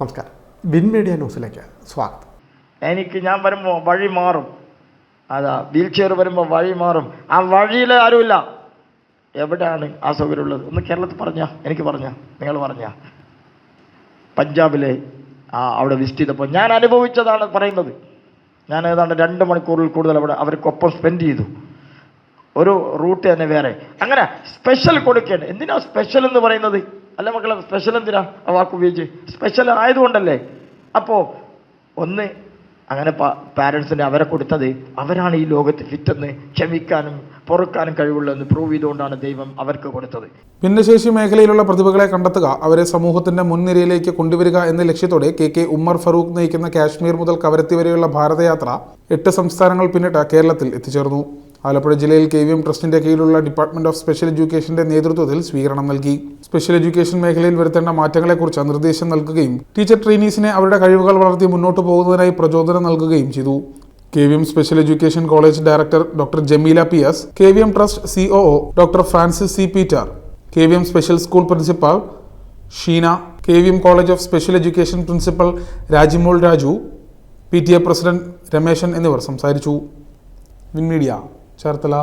നമസ്കാരം. Bin media ന്യൂസിലേക്ക് സ്വാഗതം. എനിക്ക് ഞാൻ വരുമ്പോൾ വഴി മാറും. അതാ വീൽ ചെയർ വരുമ്പോൾ വഴി മാറും. ആ വഴിയിൽ ആരുമില്ല. എവിടെയാണ് ആ സൗകര്യമുള്ളത് ഒന്ന് കേരളത്തിൽ പറഞ്ഞ എനിക്ക് പറഞ്ഞ നിങ്ങൾ പറഞ്ഞ. പഞ്ചാബിലെ ആ അവിടെ വിസിറ്റ് ചെയ്തപ്പോൾ ഞാൻ അനുഭവിച്ചതാണ് പറയുന്നത്. ഞാൻ ഏതാണ്ട് രണ്ട് മണിക്കൂറിൽ കൂടുതൽ അവിടെ അവർക്കൊപ്പം സ്പെൻഡ് ചെയ്തു. ഒരു റൂട്ട് തന്നെ വേറെ. അങ്ങനെ സ്പെഷ്യൽ കൊടുക്കേണ്ട. എന്തിനാ സ്പെഷ്യൽ എന്ന് പറയുന്നത്? അല്ല മക്കളെ സ്പെഷ്യൽ എന്തിനാ ആ വാക്ക് ഉപയോഗിച്ച്? സ്പെഷ്യൽ ആയതുകൊണ്ടല്ലേ? അപ്പോൾ ഒന്ന് അങ്ങനെ പാരൻസിന് അവരെ കൊടുത്തത് അവരാണ് ഈ ലോകത്ത് ഫിറ്റെന്ന് ക്ഷമിക്കാനും പൊറുക്കാനും കഴിവുള്ളതെന്ന് പ്രൂവ് ചെയ്തുകൊണ്ടാണ് ദൈവം അവർക്ക് കൊടുത്തത്. ഭിന്നശേഷി മേഖലയിലുള്ള പ്രതിഭകളെ കണ്ടെത്തുക അവരെ സമൂഹത്തിന്റെ മുൻനിരയിലേക്ക് കൊണ്ടുവരിക എന്ന ലക്ഷ്യത്തോടെ കെ കെ ഉമ്മർ ഫറൂഖ് നയിക്കുന്ന കാശ്മീർ മുതൽ കവരത്തി വരെയുള്ള ഭാരതയാത്ര എട്ട് സംസ്ഥാനങ്ങൾ പിന്നിട്ട് കേരളത്തിൽ എത്തിച്ചേർന്നു. ആലപ്പുഴ ജില്ലയിൽ കെ വി എം ട്രസ്റ്റിന്റെ കീഴിലുള്ള ഡിപ്പാർട്ട്മെന്റ് ഓഫ് സ്പെഷ്യൽ എഡ്യൂക്കേഷന്റെ നേതൃത്വത്തിൽ സ്വീകരണം നൽകി. സ്പെഷ്യൽ എഡ്യൂക്കേഷൻ മേഖലയിൽ വരുത്തേണ്ട മാറ്റങ്ങളെക്കുറിച്ച് നിർദ്ദേശം നൽകുകയും ടീച്ചർ ട്രെയിനീസിനെ അവരുടെ കഴിവുകൾ വളർത്തി മുന്നോട്ട് പോകുന്നതിനായി പ്രചോദനം നൽകുകയും ചെയ്തു. K V M special education college director doctor Jameela P S K V M trust COO doctor Francis C Peter K V M special school principal Sheena K V M college of special education principal Rajimol Raju P T A president Rameshan എന്നിവർ സംസാരിച്ചു. Win media ஷரத்துலா